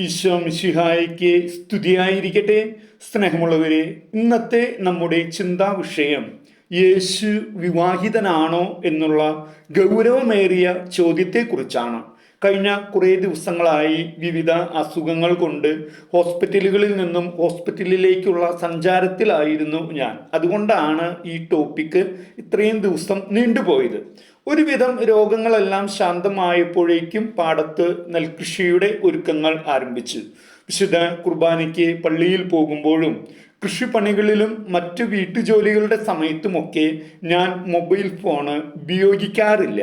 ഈശോ മിശിഹായിക്ക് സ്തുതിയായിരിക്കട്ടെ. സ്നേഹമുള്ളവരെ ഇന്നത്തെ നമ്മുടെ ചിന്താ വിഷയം യേശു വിവാഹിതനാണോ എന്നുള്ള ഗൗരവമേറിയ ചോദ്യത്തെക്കുറിച്ചാണ്. കഴിഞ്ഞ കുറേ ദിവസങ്ങളായി വിവിധ അസുഖങ്ങൾ കൊണ്ട് ഹോസ്പിറ്റലുകളിൽ നിന്നും ഹോസ്പിറ്റലിലേക്കുള്ള സഞ്ചാരത്തിലായിരുന്നു ഞാൻ. അതുകൊണ്ടാണ് ഈ ടോപ്പിക്ക് ഇത്രയും ദിവസം നീണ്ടുപോയത്. ഒരുവിധം രോഗങ്ങളെല്ലാം ശാന്തമായപ്പോഴേക്കും പാടത്ത് നെൽകൃഷിയുടെ ഒരുക്കങ്ങൾ ആരംഭിച്ചു. വിശുദ്ധ കുർബാനയ്ക്ക് പള്ളിയിൽ പോകുമ്പോഴും കൃഷിപ്പണികളിലും മറ്റു വീട്ടുജോലികളുടെ സമയത്തുമൊക്കെ ഞാൻ മൊബൈൽ ഫോണ് ഉപയോഗിക്കാറില്ല.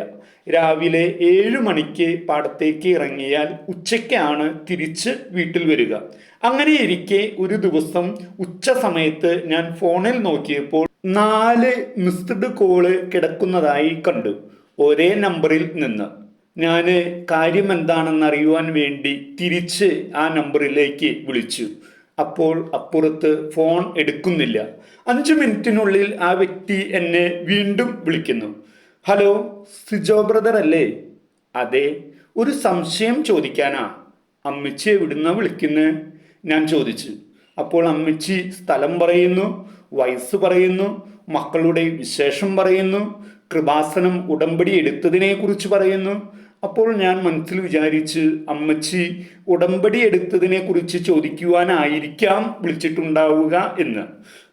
രാവിലെ ഏഴ് മണിക്ക് പാടത്തേക്ക് ഇറങ്ങിയാൽ ഉച്ചയ്ക്കാണ് തിരിച്ച് വീട്ടിൽ വരിക. അങ്ങനെ ഇരിക്കെ ഒരു ദിവസം ഉച്ച സമയത്ത് ഞാൻ ഫോണിൽ നോക്കിയപ്പോൾ നാല് മിസ്ഡ് കോൾ കിടക്കുന്നതായി കണ്ടു. ഒരേ നമ്പറിൽ നിന്ന്. ഞാൻ കാര്യം എന്താണെന്ന് അറിയുവാൻ വേണ്ടി തിരിച്ച് ആ നമ്പറിലേക്ക് വിളിച്ചു. അപ്പോൾ അപ്പുറത്ത് ഫോൺ എടുക്കുന്നില്ല. അഞ്ച് മിനിറ്റിനുള്ളിൽ ആ വ്യക്തി എന്നെ വീണ്ടും വിളിക്കുന്നു. ഹലോ സിജോ ബ്രദർ അല്ലേ? അതെ ഒരു സംശയം ചോദിക്കാനാ. അമ്മച്ചി എവിടുന്ന വിളിക്കുന്നത് ഞാൻ ചോദിച്ചു. അപ്പോൾ അമ്മച്ചി സ്ഥലം പറയുന്നു വയസ്സ് പറയുന്നു മക്കളുടെ വിശേഷം പറയുന്നു കൃപാസനം ഉടമ്പടി എടുത്തതിനെ കുറിച്ച് പറയുന്നു. അപ്പോൾ ഞാൻ മനസ്സിൽ വിചാരിച്ച് അമ്മച്ചി ഉടമ്പടി എടുത്തതിനെ കുറിച്ച് ചോദിക്കുവാനായിരിക്കാം വിളിച്ചിട്ടുണ്ടാവുക എന്ന്.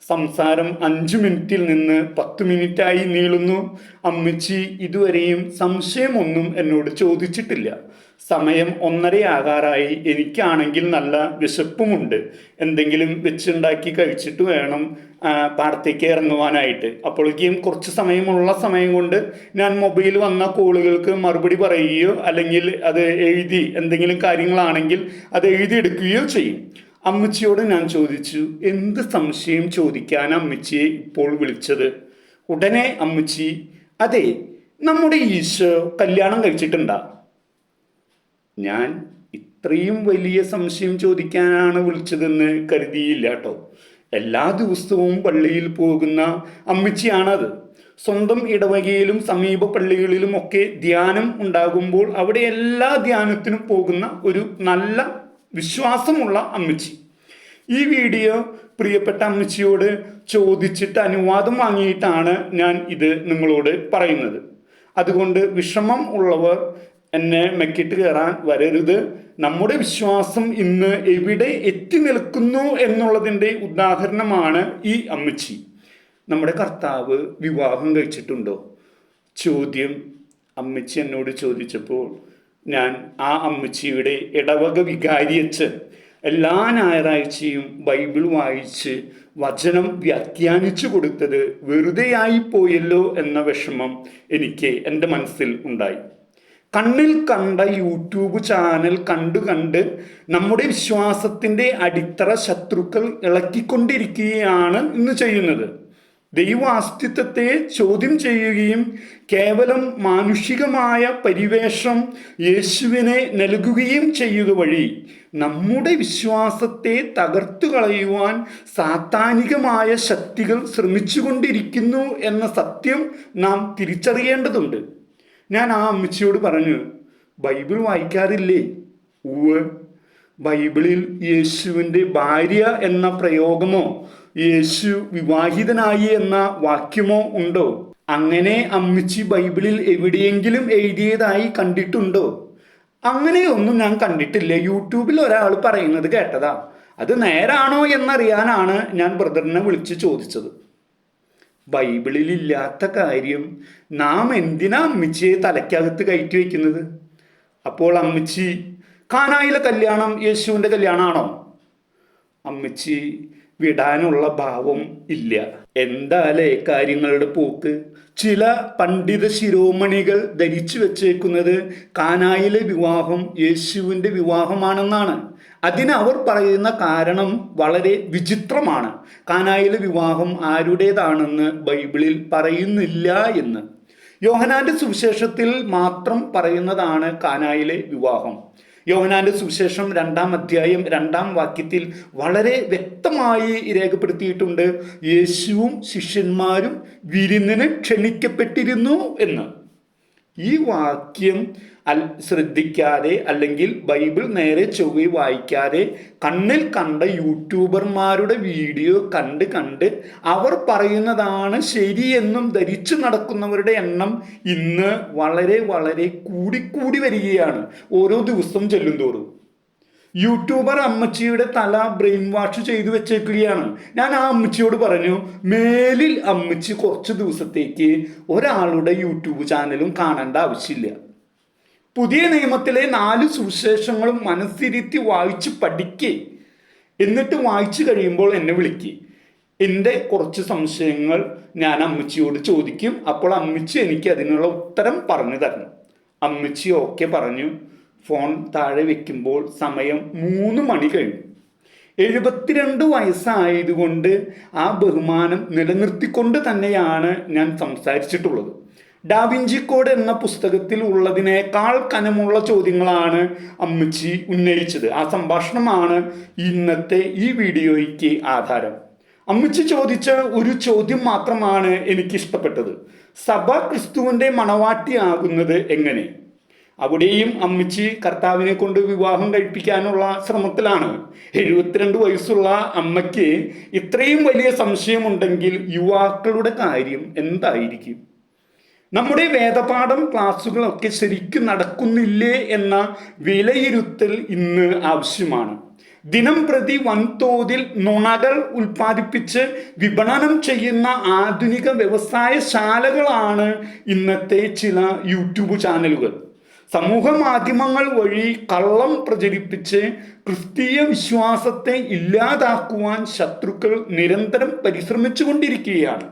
സംസാരം അഞ്ചു മിനിറ്റിൽ നിന്ന് പത്ത് മിനിറ്റായി നീളുന്നു. അമ്മച്ചി ഇതുവരെയും സംശയമൊന്നും എന്നോട് ചോദിച്ചിട്ടില്ല. സമയം ഒന്നരയാകാറായി എനിക്കാണെങ്കിൽ നല്ല വിശപ്പുമുണ്ട്. എന്തെങ്കിലും വെച്ചുണ്ടാക്കി കഴിച്ചിട്ട് വേണം പാടത്തേക്ക് ഇറങ്ങുവാനായിട്ട്. അപ്പോഴേക്കും കുറച്ച് സമയമുള്ള സമയം കൊണ്ട് ഞാൻ മൊബൈൽ വന്ന കോളുകൾക്ക് മറുപടി പറയുകയോ അല്ലെങ്കിൽ അത് എഴുതി എന്തെങ്കിലും കാര്യങ്ങളാണെങ്കിൽ അത് എഴുതിയെടുക്കുകയോ ചെയ്യും. അമ്മച്ചിയോട് ഞാൻ ചോദിച്ചു എന്ത് സംശയം ചോദിക്കാൻ അമ്മച്ചിയെ ഇപ്പോൾ വിളിച്ചത്? ഉടനെ അമ്മച്ചി അതെ നമ്മുടെ ഈശോ കല്യാണം കഴിച്ചിട്ടുണ്ടാ. ഞാൻ ഇത്രയും വലിയ സംശയം ചോദിക്കാനാണ് വിളിച്ചതെന്ന് കരുതിയില്ല കേട്ടോ. എല്ലാ ദിവസവും പള്ളിയിൽ പോകുന്ന അമ്മച്ചിയാണത്. സ്വന്തം ഇടവകയിലും സമീപ പള്ളികളിലും ഒക്കെ ധ്യാനം ഉണ്ടാകുമ്പോൾ അവിടെ എല്ലാ ധ്യാനത്തിനും പോകുന്ന ഒരു നല്ല വിശ്വാസമുള്ള അമ്മച്ചി. ഈ വീഡിയോ പ്രിയപ്പെട്ട അമ്മച്ചിയോട് ചോദിച്ചിട്ട് അനുവാദം വാങ്ങിയിട്ടാണ് ഞാൻ ഇത് നിങ്ങളോട് പറയുന്നത്. അതുകൊണ്ട് വിഷമം ഉള്ളവർ എന്നെ മെക്കിട്ട് കയറാൻ വരരുത്. നമ്മുടെ വിശ്വാസം ഇന്ന് എവിടെ എത്തി നിൽക്കുന്നു എന്നുള്ളതിന്റെ ഉദാഹരണമാണ് ഈ അമ്മച്ചി. നമ്മുടെ കർത്താവ് വിവാഹം കഴിച്ചിട്ടുണ്ടോ? ചോദ്യം. അമ്മച്ചി എന്നോട് ചോദിച്ചപ്പോൾ ഞാൻ ആ അമ്മച്ചിയുടെ ഇടവക വികാരിയച്ച് എല്ലാ ഞായറാഴ്ചയും ബൈബിൾ വായിച്ച് വചനം വ്യാഖ്യാനിച്ചു കൊടുത്തത് വെറുതെയായി പോയല്ലോ എന്ന വിഷമം എനിക്ക് എന്റെ മനസ്സിൽ ഉണ്ടായി. കണ്ണിൽ കണ്ട യൂട്യൂബ് ചാനൽ കണ്ടു കണ്ട് നമ്മുടെ വിശ്വാസത്തിന്റെ അടിത്തറ ശത്രുക്കൾ ഇളക്കിക്കൊണ്ടിരിക്കുകയാണ് ഇന്ന് ചെയ്യുന്നത്. ദൈവാസ്തിത്വത്തെ ചോദ്യം ചെയ്യുകയും കേവലം മാനുഷികമായ പരിവേഷം യേശുവിനെ നൽകുകയും ചെയ്യുക വഴി നമ്മുടെ വിശ്വാസത്തെ തകർത്തു കളയുവാൻ സാത്താനികമായ ശക്തികൾ ശ്രമിച്ചുകൊണ്ടിരിക്കുന്നു എന്ന സത്യം നാം തിരിച്ചറിയേണ്ടതുണ്ട്. ഞാൻ ആ അമ്മച്ചിയോട് പറഞ്ഞു ബൈബിൾ വായിക്കാറില്ലേ? ഉവ് ബൈബിളിൽ യേശുവിന്റെ ഭാര്യ എന്ന പ്രയോഗമോ യേശു വിവാഹിതനായി എന്ന വാക്യമോ ഉണ്ടോ? അങ്ങനെ അമ്മച്ചി ബൈബിളിൽ എവിടെയെങ്കിലും എഴുതിയതായി കണ്ടിട്ടുണ്ടോ? അങ്ങനെയൊന്നും ഞാൻ കണ്ടിട്ടില്ല. യൂട്യൂബിൽ ഒരാൾ പറയുന്നത് കേട്ടതാ. അത് നേരാണോ എന്നറിയാനാണ് ഞാൻ ബ്രദറിനെ വിളിച്ച് ചോദിച്ചത്. ബൈബിളിൽ ഇല്ലാത്ത കാര്യം നാം എന്തിനാ അമ്മച്ചിയെ തലയ്ക്കകത്ത് കയറ്റി വയ്ക്കുന്നത് അപ്പോൾ അമ്മച്ചി കാനായിലെ കല്യാണം യേശുവിന്റെ കല്യാണമാണോ? അമ്മച്ചി വിടാനുള്ള ഭാവം ഇല്ല. എന്താലേ കാര്യങ്ങളുടെ പോക്ക്? ചില പണ്ഡിത ശിരോമണികൾ ധരിച്ചു വെച്ചേക്കുന്നത് കാനായിലെ വിവാഹം യേശുവിന്റെ വിവാഹമാണെന്നാണ്. അതിന് അവർ പറയുന്ന കാരണം വളരെ വിചിത്രമാണ്. കാനായിലെ വിവാഹം ആരുടേതാണെന്ന് ബൈബിളിൽ പറയുന്നില്ല എന്ന്. യോഹനാന്റെ സുവിശേഷത്തിൽ മാത്രം പറയുന്നതാണ് കാനായിലെ വിവാഹം. യോഹനാന്റെ സുവിശേഷം രണ്ടാം അധ്യായം രണ്ടാം വാക്യത്തിൽ വളരെ വ്യക്തമായി രേഖപ്പെടുത്തിയിട്ടുണ്ട്. യേശുവും ശിഷ്യന്മാരും വിരുന്നിന് ക്ഷണിക്കപ്പെട്ടിരുന്നു എന്ന്. ഈ വാക്യം ശ്രദ്ധിക്കാതെ അല്ലെങ്കിൽ ബൈബിൾ നേരെ ചൊവ്വി വായിക്കാതെ കണ്ണിൽ കണ്ട യൂട്യൂബർമാരുടെ വീഡിയോ കണ്ട് കണ്ട് അവർ പറയുന്നതാണ് ശരിയെന്നും ധരിച്ചു നടക്കുന്നവരുടെ എണ്ണം ഇന്ന് വളരെ വളരെ കൂടിക്കൂടി വരികയാണ്. ഓരോ ദിവസം ചെല്ലുന്തോറും യൂട്യൂബർ അമ്മച്ചിയുടെ തല ബ്രെയിൻ വാഷ് ചെയ്തു വെച്ചേക്കുകയാണ്. ഞാൻ ആ അമ്മച്ചിയോട് പറഞ്ഞു മേലിൽ അമ്മച്ചി കുറച്ച് ദിവസത്തേക്ക് ഒരാളുടെ യൂട്യൂബ് ചാനലും കാണേണ്ട ആവശ്യമില്ല. പുതിയ നിയമത്തിലെ നാല് സുവിശേഷങ്ങളും മനസ്സിരുത്തി വായിച്ച് പഠിക്കേ. എന്നിട്ട് വായിച്ചു കഴിയുമ്പോൾ എന്നെ വിളിക്കേ. എന്റെ കുറച്ച് സംശയങ്ങൾ ഞാൻ അമ്മച്ചിയോട് ചോദിക്കും. അപ്പോൾ അമ്മച്ചി എനിക്ക് അതിനുള്ള ഉത്തരം പറഞ്ഞു തരണം. അമ്മച്ചി ഓക്കെ പറഞ്ഞു. ഫോൺ താഴെ വെക്കുമ്പോൾ സമയം മൂന്ന് മണി കഴിഞ്ഞു. എഴുപത്തിരണ്ട് വയസ്സായതുകൊണ്ട് ആ ബഹുമാനം നിലനിർത്തിക്കൊണ്ട് തന്നെയാണ് ഞാൻ സംസാരിച്ചിട്ടുള്ളത്. ഡാവിഞ്ചി കോഡ് എന്ന പുസ്തകത്തിൽ ഉള്ളതിനേക്കാൾ കനമുള്ള ചോദ്യങ്ങളാണ് അമ്മച്ചി ഉന്നയിച്ചത്. ആ സംഭാഷണമാണ് ഇന്നത്തെ ഈ വീഡിയോയ്ക്ക് ആധാരം. അമ്മച്ചി ചോദിച്ച ഒരു ചോദ്യം മാത്രമാണ് എനിക്ക് ഇഷ്ടപ്പെട്ടത് സഭ ക്രിസ്തുവിന്റെ മണവാട്ടിയാകുന്നത് എങ്ങനെ? അവിടെയും അമ്മച്ചി കർത്താവിനെ കൊണ്ട് വിവാഹം കഴിപ്പിക്കാനുള്ള ശ്രമത്തിലാണ്. എഴുപത്തിരണ്ട് വയസ്സുള്ള അമ്മയ്ക്ക് ഇത്രയും വലിയ സംശയമുണ്ടെങ്കിൽ യുവാക്കളുടെ കാര്യം എന്തായിരിക്കും? നമ്മുടെ വേദപാഠം ക്ലാസ്സുകളൊക്കെ ശരിക്കും നടക്കുന്നില്ലേ എന്ന വിലയിരുത്തൽ ഇന്ന് ആവശ്യമാണ്. ദിനം പ്രതി വൻതോതിൽ നുണകൾ ഉൽപ്പാദിപ്പിച്ച് വിപണനം ചെയ്യുന്ന ആധുനിക വ്യവസായശാലകളാണ് ഇന്നത്തെ ചില യൂട്യൂബ് ചാനലുകൾ. സമൂഹ മാധ്യമങ്ങൾ വഴി കള്ളം പ്രചരിപ്പിച്ച് ക്രിസ്തീയ വിശ്വാസത്തെ ഇല്ലാതാക്കുവാൻ ശത്രുക്കൾ നിരന്തരം പരിശ്രമിച്ചു കൊണ്ടിരിക്കുകയാണ്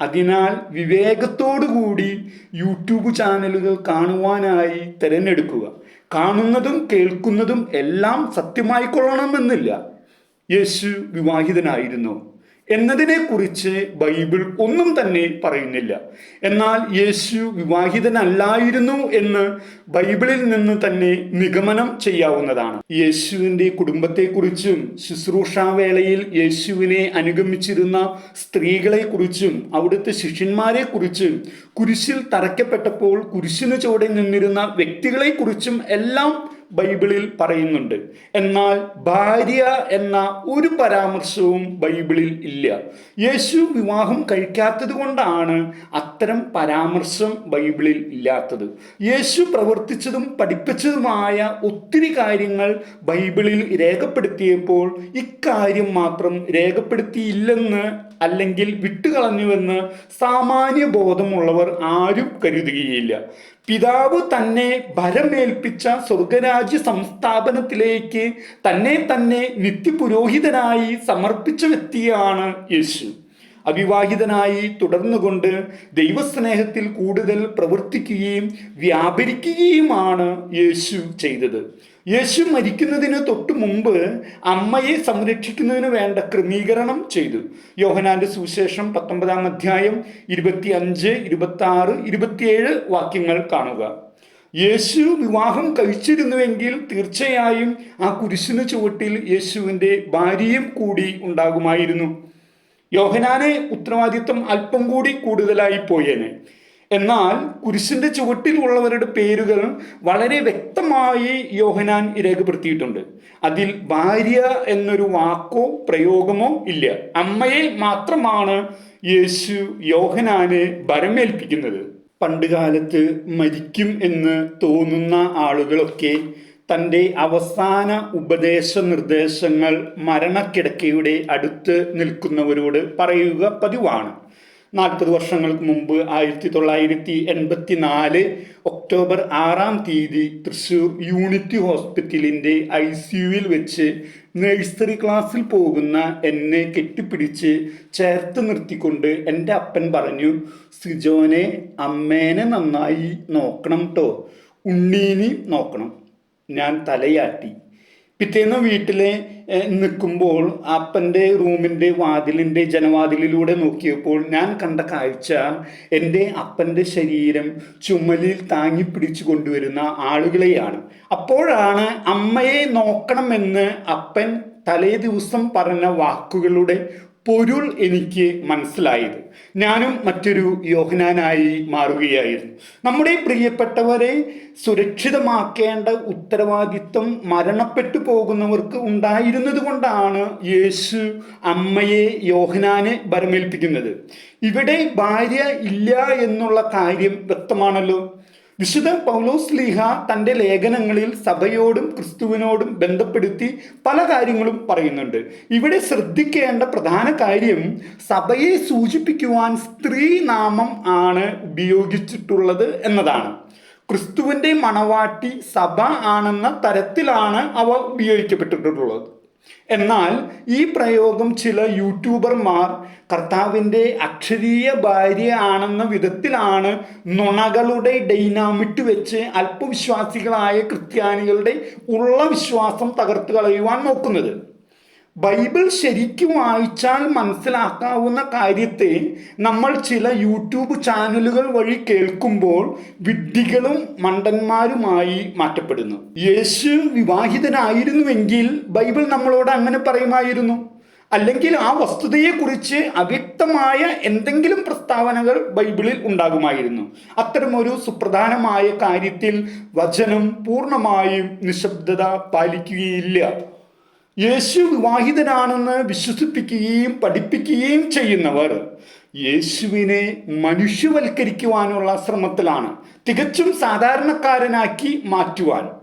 അതിനാൽ വിവേകത്തോടുകൂടി യൂട്യൂബ് ചാനലുകൾ കാണുവാനായി തിരഞ്ഞെടുക്കുക. കാണുന്നതും കേൾക്കുന്നതും എല്ലാം സത്യമായിക്കൊള്ളണമെന്നില്ല. യേശു വിവാഹിതനായിരുന്നു. എന്നതിനെക്കുറിച്ച് ബൈബിൾ ഒന്നും തന്നെ പറയുന്നില്ല. എന്നാൽ യേശു വിവാഹിതനല്ലായിരുന്നു എന്ന് ബൈബിളിൽ നിന്ന് തന്നെ നിഗമനം ചെയ്യാവുന്നതാണ്. യേശുവിന്റെ കുടുംബത്തെക്കുറിച്ചും ശുശ്രൂഷാവേളയിൽ യേശുവിനെ അനുഗമിച്ചിരുന്ന സ്ത്രീകളെക്കുറിച്ചും അവിടുത്തെ ശിഷ്യന്മാരെക്കുറിച്ചും കുരിശിൽ തറയ്ക്കപ്പെട്ടപ്പോൾ കുരിശിനു ചുവടെ നിന്നിരുന്ന വ്യക്തികളെക്കുറിച്ചും എല്ലാം ബൈബിളിൽ പറയുന്നുണ്ട്. എന്നാൽ ഭാര്യ എന്ന ഒരു പരാമർശവും ബൈബിളിൽ ഇല്ല. യേശു വിവാഹം കഴിക്കാത്തത് കൊണ്ടാണ് അത്തരം പരാമർശം ബൈബിളിൽ ഇല്ലാത്തത്. യേശു പ്രവർത്തിച്ചതും പഠിപ്പിച്ചതുമായ ഒത്തിരി കാര്യങ്ങൾ ബൈബിളിൽ രേഖപ്പെടുത്തിയപ്പോൾ ഇക്കാര്യം മാത്രം രേഖപ്പെടുത്തിയില്ലെന്ന് അല്ലെങ്കിൽ വിട്ടുകളഞ്ഞുവെന്ന് സാമാന്യ ബോധമുള്ളവർ ആരും കരുതുകയില്ല. പിതാവ് തന്നെ ഭരമേൽപ്പിച്ച സ്വർഗരാജ്യ സംസ്ഥാപനത്തിലേക്ക് തന്നെ തന്നെ നിത്യപുരോഹിതനായി സമർപ്പിച്ച വ്യക്തിയാണ് യേശു. അവിവാഹിതനായി തുടർന്നുകൊണ്ട് ദൈവസ്നേഹത്തിൽ കൂടുതൽ പ്രവർത്തിക്കുകയും വ്യാപരിക്കുകയുമാണ് യേശു ചെയ്തത്. യേശു മരിക്കുന്നതിന് തൊട്ട് മുമ്പ് അമ്മയെ സംരക്ഷിക്കുന്നതിന് വേണ്ട ക്രമീകരണം ചെയ്തു. യോഹനാന്റെ സുവിശേഷം പത്തൊമ്പതാം അധ്യായം ഇരുപത്തി അഞ്ച് ഇരുപത്തി ആറ് ഇരുപത്തിയേഴ് വാക്യങ്ങൾ കാണുക. യേശു വിവാഹം കഴിച്ചിരുന്നുവെങ്കിൽ തീർച്ചയായും ആ കുരിശിന് ചുവട്ടിൽ യേശുവിന്റെ ഭാര്യയും കൂടി ഉണ്ടാകുമായിരുന്നു. യോഹനാനെ ഉത്തരവാദിത്വം അല്പം കൂടി കൂടുതലായി പോയേനെ. എന്നാൽ കുരിശിന്റെ ചുവട്ടിലുള്ളവരുടെ പേരുകൾ വളരെ വ്യക്തമായി യോഹനാൻ രേഖപ്പെടുത്തിയിട്ടുണ്ട്. അതിൽ ഭാര്യ എന്നൊരു വാക്കോ പ്രയോഗമോ ഇല്ല. അമ്മയെ മാത്രമാണ് യേശു യോഹനാനെ ഭരമേൽപ്പിക്കുന്നത്. പണ്ടുകാലത്ത് മരിക്കും എന്ന് തോന്നുന്ന ആളുകളൊക്കെ തന്റെ അവസാന ഉപദേശ നിർദ്ദേശങ്ങൾ മരണക്കിടക്കയുടെ അടുത്ത് നിൽക്കുന്നവരോട് പറയുക പതിവാണ്. നാൽപ്പത് വർഷങ്ങൾക്ക് മുമ്പ് ആയിരത്തി തൊള്ളായിരത്തി എൺപത്തി നാല് ഒക്ടോബർ ആറാം തീയതി തൃശൂർ യൂണിറ്റി ഹോസ്പിറ്റലിന്റെ ഐ സിയുവിൽ വെച്ച് നഴ്സറി ക്ലാസ്സിൽ പോകുന്ന എന്നെ കെട്ടിപ്പിടിച്ച് ചേർത്ത് നിർത്തിക്കൊണ്ട് എന്റെ അപ്പൻ പറഞ്ഞു സിജോനെ അമ്മേനെ നന്നായി നോക്കണം കേട്ടോ ഉണ്ണീനി നോക്കണം. ഞാൻ തലയാട്ടി. പിറ്റേന്ന് വീട്ടിലെ നിൽക്കുമ്പോൾ അപ്പന്റെ റൂമിന്റെ വാതിലിന്റെ ജനവാതിലിലൂടെ നോക്കിയപ്പോൾ ഞാൻ കണ്ട കാഴ്ച എന്റെ അപ്പന്റെ ശരീരം ചുമലിൽ താങ്ങി പിടിച്ചു കൊണ്ടുവരുന്ന ആളുകളെയാണ്. അപ്പോഴാണ് അമ്മയെ നോക്കണമെന്ന് അപ്പൻ തലേ ദിവസം പറഞ്ഞ വാക്കുകളുടെ പൊരുൾ എനിക്ക് മനസ്സിലായത്. ഞാനും മറ്റൊരു യോഹനാനായി മാറുകയായിരുന്നു. നമ്മുടെ പ്രിയപ്പെട്ടവരെ സുരക്ഷിതമാക്കേണ്ട ഉത്തരവാദിത്വം മരണപ്പെട്ടു പോകുന്നവർക്ക് ഉണ്ടായിരുന്നത് കൊണ്ടാണ് യേശു അമ്മയെ യോഹനാനെ ഭരമേൽപ്പിക്കുന്നത്. ഇവിടെ ഭാര്യ ഇല്ല എന്നുള്ള കാര്യം വ്യക്തമാണല്ലോ. വിശുദ്ധ പൗലോസ് ലീഹ തന്റെ ലേഖനങ്ങളിൽ സഭയോടും ക്രിസ്തുവിനോടും ബന്ധപ്പെടുത്തി പല കാര്യങ്ങളും പറയുന്നുണ്ട്. ഇവിടെ ശ്രദ്ധിക്കേണ്ട പ്രധാന കാര്യം സഭയെ സൂചിപ്പിക്കുവാൻ സ്ത്രീനാമം ആണ് ഉപയോഗിച്ചിട്ടുള്ളത് എന്നതാണ്. ക്രിസ്തുവിന്റെ മണവാട്ടി സഭ ആണെന്ന തരത്തിലാണ് അവ ഉപയോഗിക്കപ്പെട്ടിട്ടുള്ളത്. എന്നാൽ ഈ പ്രയോഗം ചില യൂട്യൂബർമാർ കർത്താവിന്റെ അക്ഷരീയ ഭാര്യ ആണെന്ന വിധത്തിലാണ് നുണകളുടെ ഡൈനാമിറ്റ് വെച്ച് അല്പവിശ്വാസികളായ ക്രിസ്ത്യാനികളുടെ ഉള്ള വിശ്വാസം തകർത്ത് കളയുവാൻ നോക്കുന്നത്. ബൈബിൾ ശരിക്കും വായിച്ചാൽ മനസ്സിലാക്കാവുന്ന കാര്യത്തെ നമ്മൾ ചില യൂട്യൂബ് ചാനലുകൾ വഴി കേൾക്കുമ്പോൾ വിഡ്ഢികളും മണ്ടന്മാരുമായി മാറ്റപ്പെടുന്നു. യേശു വിവാഹിതനായിരുന്നുവെങ്കിൽ ബൈബിൾ നമ്മളോട് അങ്ങനെ പറയുമായിരുന്നു. അല്ലെങ്കിൽ ആ വസ്തുതയെക്കുറിച്ച് അവ്യക്തമായ എന്തെങ്കിലും പ്രസ്താവനകൾ ബൈബിളിൽ ഉണ്ടാകുമായിരുന്നു. അത്തരമൊരു സുപ്രധാനമായ കാര്യത്തിൽ വചനം പൂർണമായും നിശബ്ദത പാലിക്കുകയില്ല. യേശു വിവാഹിതനാണെന്ന് വിശ്വസിപ്പിക്കുകയും പഠിപ്പിക്കുകയും ചെയ്യുന്നവർ യേശുവിനെ മനുഷ്യവൽക്കരിക്കുവാനുള്ള ശ്രമത്തിലാണ്. തികച്ചും സാധാരണക്കാരനാക്കി മാറ്റുവാൻ.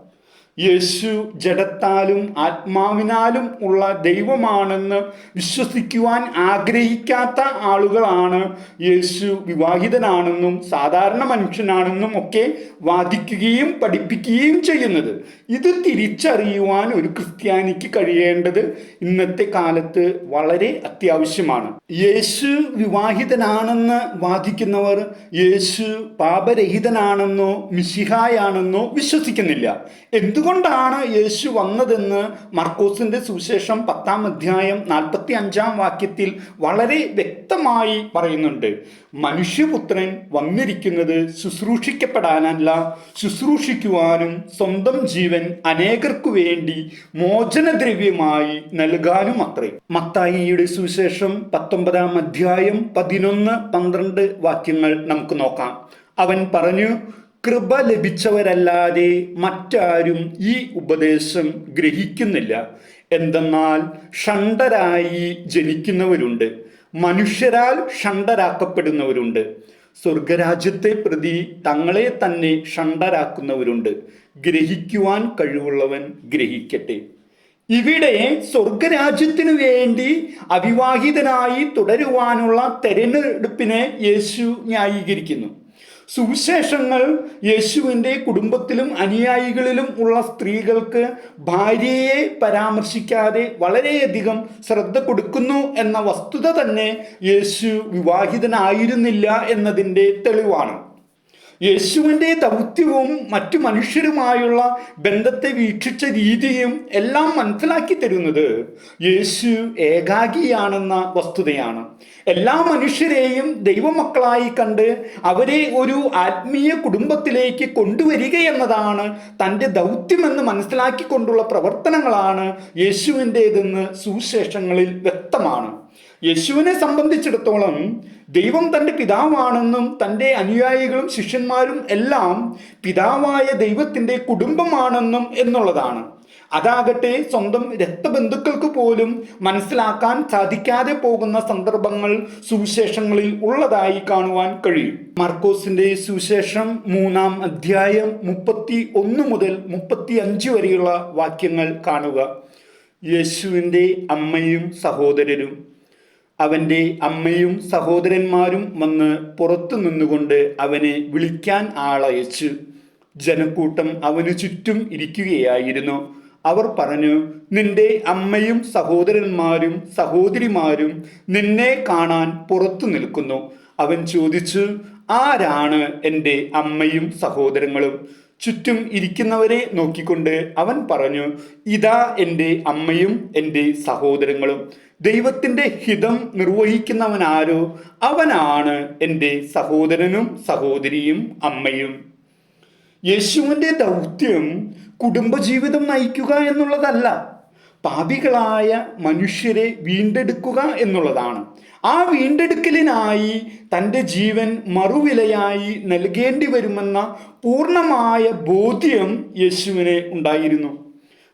യേശു ജഡത്താലും ആത്മാവിനാലും ഉള്ള ദൈവമാണെന്ന് വിശ്വസിക്കുവാൻ ആഗ്രഹിക്കാത്ത ആളുകളാണ് യേശു വിവാഹിതനാണെന്നും സാധാരണ മനുഷ്യനാണെന്നും ഒക്കെ വാദിക്കുകയും പഠിപ്പിക്കുകയും ചെയ്യുന്നത്. ഇത് തിരിച്ചറിയുവാൻ ഒരു ക്രിസ്ത്യാനിക്ക് കഴിയേണ്ടത് ഇന്നത്തെ കാലത്ത് വളരെ അത്യാവശ്യമാണ്. യേശു വിവാഹിതനാണെന്ന് വാദിക്കുന്നവർ യേശു പാപരഹിതനാണെന്നോ മിശിഹായാണെന്നോ വിശ്വസിക്കുന്നില്ല. എന്തുകൊണ്ടാണ് യേശു വന്നതെന്ന് മർക്കോസിന്റെ സുവിശേഷം പത്താം അധ്യായം നാൽപ്പത്തി അഞ്ചാം വാക്യത്തിൽ വളരെ വ്യക്തമായി പറയുന്നുണ്ട്. മനുഷ്യപുത്രൻ വന്നിരിക്കുന്നത് ശുശ്രൂഷിക്കപ്പെടാനല്ല ശുശ്രൂഷിക്കുവാനും സ്വന്തം ജീവൻ അനേകർക്കു വേണ്ടി മോചനദ്രവ്യമായി നൽകാനും അത്രേ മത്തായിയുടെ സുവിശേഷം പത്തൊമ്പതാം അധ്യായം പതിനൊന്ന് പന്ത്രണ്ട് വാക്യങ്ങൾ നമുക്ക് നോക്കാം. അവൻ പറഞ്ഞു കൃപ ലഭിച്ചവരല്ലാതെ മറ്റാരും ഈ ഉപദേശം ഗ്രഹിക്കുന്നില്ല. എന്തെന്നാൽ ഷണ്ടരായി ജനിക്കുന്നവരുണ്ട്. മനുഷ്യരാൽ ഷണ്ടരാക്കപ്പെടുന്നവരുണ്ട് സ്വർഗരാജ്യത്തെ പ്രതി തങ്ങളെ തന്നെ ഷണ്ടരാക്കുന്നവരുണ്ട് ഗ്രഹിക്കുവാൻ കഴിവുള്ളവൻ ഗ്രഹിക്കട്ടെ. ഇവിടെ സ്വർഗരാജ്യത്തിനു വേണ്ടി അവിവാഹിതനായി തുടരുവാനുള്ള തെരഞ്ഞെടുപ്പിനെ യേശു ന്യായീകരിക്കുന്നു. സുവിശേഷങ്ങൾ യേശുവിന്റെ കുടുംബത്തിലും അനുയായികളിലും ഉള്ള സ്ത്രീകൾക്ക് ഭാര്യയെ പരാമർശിക്കാതെ വളരെയധികം ശ്രദ്ധ കൊടുക്കുന്നു എന്ന വസ്തുത തന്നെ യേശു വിവാഹിതനായിരുന്നില്ല എന്നതിന്റെ തെളിവാണ്. യേശുവിന്റെ ദൗത്യവും മറ്റു മനുഷ്യരുമായുള്ള ബന്ധത്തെ വീക്ഷിച്ച രീതിയും എല്ലാം മനസ്സിലാക്കി തരുന്നത് യേശു ഏകാഗിയാണെന്ന വസ്തുതയാണ്. എല്ലാ മനുഷ്യരെയും ദൈവമക്കളായി കണ്ട് അവരെ ഒരു ആത്മീയ കുടുംബത്തിലേക്ക് കൊണ്ടുവരിക എന്നതാണ് തന്റെ ദൗത്യമെന്ന് മനസ്സിലാക്കിക്കൊണ്ടുള്ള പ്രവർത്തനങ്ങളാണ് യേശുവിന്റേതെന്ന് സുവിശേഷങ്ങളിൽ വ്യക്തമാണ്. യേശുവിനെ സംബന്ധിച്ചിടത്തോളം ദൈവം തന്റെ പിതാവാണെന്നും തന്റെ അനുയായികളും ശിഷ്യന്മാരും എല്ലാം പിതാവായ ദൈവത്തിന്റെ കുടുംബമാണെന്നും എന്നുള്ളതാണ്. അതാകട്ടെ സ്വന്തം രക്തബന്ധുക്കൾക്ക് പോലും മനസ്സിലാക്കാൻ സാധിക്കാതെ പോകുന്ന സന്ദർഭങ്ങൾ സുവിശേഷങ്ങളിൽ ഉള്ളതായി കാണുവാൻ കഴിയും. മാർക്കോസിന്റെ സുവിശേഷം മൂന്നാം അധ്യായം മുപ്പത്തി ഒന്ന് മുതൽ മുപ്പത്തി അഞ്ച് വരെയുള്ള വാക്യങ്ങൾ കാണുക. യേശുവിന്റെ അമ്മയും സഹോദരരും അവന്റെ അമ്മയും സഹോദരന്മാരും വന്ന് പുറത്തു നിന്നുകൊണ്ട് അവനെ വിളിക്കാൻ ആളയച്ചു. ജനക്കൂട്ടം അവനു ചുറ്റും ഇരിക്കുകയായിരുന്നു. അവർ പറഞ്ഞു നിന്റെ അമ്മയും സഹോദരന്മാരും സഹോദരിമാരും നിന്നെ കാണാൻ പുറത്തു നിൽക്കുന്നു. അവൻ ചോദിച്ചു ആരാണ് എന്റെ അമ്മയും സഹോദരങ്ങളും? ചുറ്റും ഇരിക്കുന്നവരെ നോക്കിക്കൊണ്ട് അവൻ പറഞ്ഞു ഇതാ എന്റെ അമ്മയും എന്റെ സഹോദരങ്ങളും. ദൈവത്തിന്റെ ഹിതം നിർവഹിക്കുന്നവനാരോ അവനാണ് എന്റെ സഹോദരനും സഹോദരിയും അമ്മയും. യേശുവിന്റെ ദൗത്യം കുടുംബജീവിതം നയിക്കുക എന്നുള്ളതല്ല പാപികളായ മനുഷ്യരെ വീണ്ടെടുക്കുക എന്നുള്ളതാണ്. ആ വീണ്ടെടുക്കലിനായി തന്റെ ജീവൻ മറുവിലയായി നൽകേണ്ടി വരുമെന്ന പൂർണമായ ബോധ്യം യേശുവിനെ ഉണ്ടായിരുന്നു.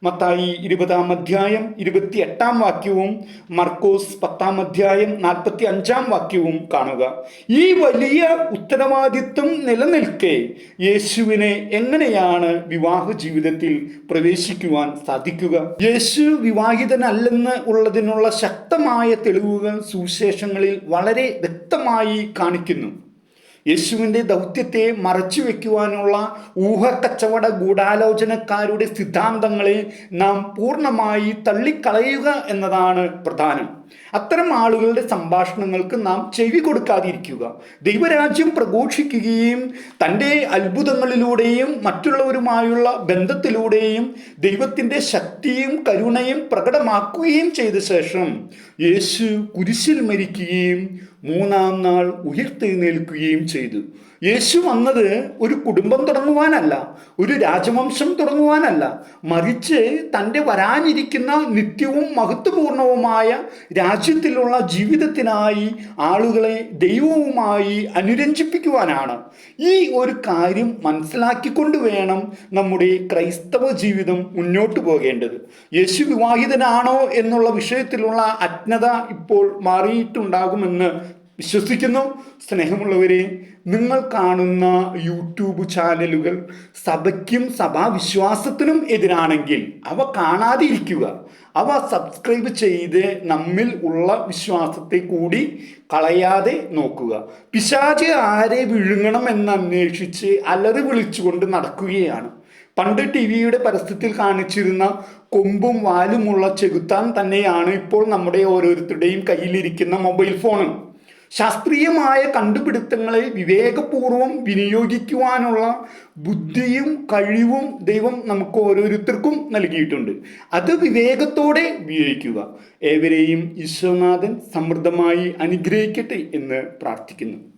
മത്തായി ഇരുപതാം അധ്യായം ഇരുപത്തി എട്ടാം വാക്യവും മർക്കോസ് പത്താം അധ്യായം നാൽപ്പത്തി അഞ്ചാം വാക്യവും കാണുക. ഈ വലിയ ഉത്തരവാദിത്വം നിലനിൽക്കെ യേശുവിനെ എങ്ങനെയാണ് വിവാഹ ജീവിതത്തിൽ പ്രവേശിക്കുവാൻ സാധിക്കുക? യേശു വിവാഹിതനല്ലെന്ന് ഉള്ളതിനുള്ള ശക്തമായ തെളിവുകൾ സുവിശേഷങ്ങളിൽ വളരെ വ്യക്തമായി കാണിക്കുന്നു. യേശുവിന്റെ ദൗത്യത്തെ മറച്ചു വയ്ക്കുവാനുള്ള ഊഹക്കച്ചവട ഗൂഢാലോചനക്കാരുടെ സിദ്ധാന്തങ്ങളെ നാം പൂർണമായി തള്ളിക്കളയുക എന്നതാണ് പ്രധാനം. അത്തരം ആളുകളുടെ സംഭാഷണങ്ങൾക്ക് നാം ചെവി കൊടുക്കാതിരിക്കുക. ദൈവരാജ്യം പ്രഘോഷിക്കുകയും തന്റെ അത്ഭുതങ്ങളിലൂടെയും മറ്റുള്ളവരുമായുള്ള ബന്ധത്തിലൂടെയും ദൈവത്തിന്റെ ശക്തിയും കരുണയും പ്രകടമാക്കുകയും ചെയ്ത ശേഷം യേശു കുരിശിൽ മരിക്കുകയും മൂന്നാം നാൾ ഉയർത്തെഴുന്നേൽക്കുകയും ചെയ്തു. യേശു വന്നത് ഒരു കുടുംബം തുടങ്ങുവാനല്ല ഒരു രാജവംശം തുടങ്ങുവാനല്ല. മറിച്ച് തന്റെ വരാനിരിക്കുന്ന നിത്യവും മഹത്വപൂർണവുമായ രാജ്യത്തിലുള്ള ജീവിതത്തിനായി ആളുകളെ ദൈവവുമായി അനുരഞ്ജിപ്പിക്കുവാനാണ്. ഈ ഒരു കാര്യം മനസ്സിലാക്കിക്കൊണ്ട് വേണം നമ്മുടെ ക്രൈസ്തവ ജീവിതം മുന്നോട്ട് പോകേണ്ടത്. യേശു വിവാഹിതനാണോ എന്നുള്ള വിഷയത്തിലുള്ള അജ്ഞത ഇപ്പോൾ മാറിയിട്ടുണ്ടാകുമെന്ന് വിശ്വസിക്കുന്നു. സ്നേഹമുള്ളവരെ നിങ്ങൾ കാണുന്ന യൂട്യൂബ് ചാനലുകൾ സഭയ്ക്കും സഭാവിശ്വാസത്തിനും എതിരാണെങ്കിൽ അവ കാണാതിരിക്കുക. അവ സബ്സ്ക്രൈബ് ചെയ്ത് നമ്മിൽ ഉള്ള വിശ്വാസത്തെ കൂടി കളയാതെ നോക്കുക. പിശാച് ആരെ വിഴുങ്ങണം എന്ന് അന്വേഷിച്ച് അലറി വിളിച്ചുകൊണ്ട് നടക്കുകയാണ്. പണ്ട് ടി വിയുടെ പരസ്യത്തിൽ കാണിച്ചിരുന്ന കൊമ്പും വാലുമുള്ള ചെകുത്താൻ തന്നെയാണ് ഇപ്പോൾ നമ്മുടെ ഓരോരുത്തരുടെയും കയ്യിലിരിക്കുന്ന മൊബൈൽ ഫോണും. ശാസ്ത്രീയമായ കണ്ടുപിടുത്തങ്ങളെ വിവേകപൂർവം വിനിയോഗിക്കുവാനുള്ള ബുദ്ധിയും കഴിവും ദൈവം നമുക്ക് ഓരോരുത്തർക്കും നൽകിയിട്ടുണ്ട്. അത് വിവേകത്തോടെ ഉപയോഗിക്കുക ഏവരെയും ഈശ്വരനാഥൻ സമൃദ്ധമായി അനുഗ്രഹിക്കട്ടെ എന്ന് പ്രാർത്ഥിക്കുന്നു.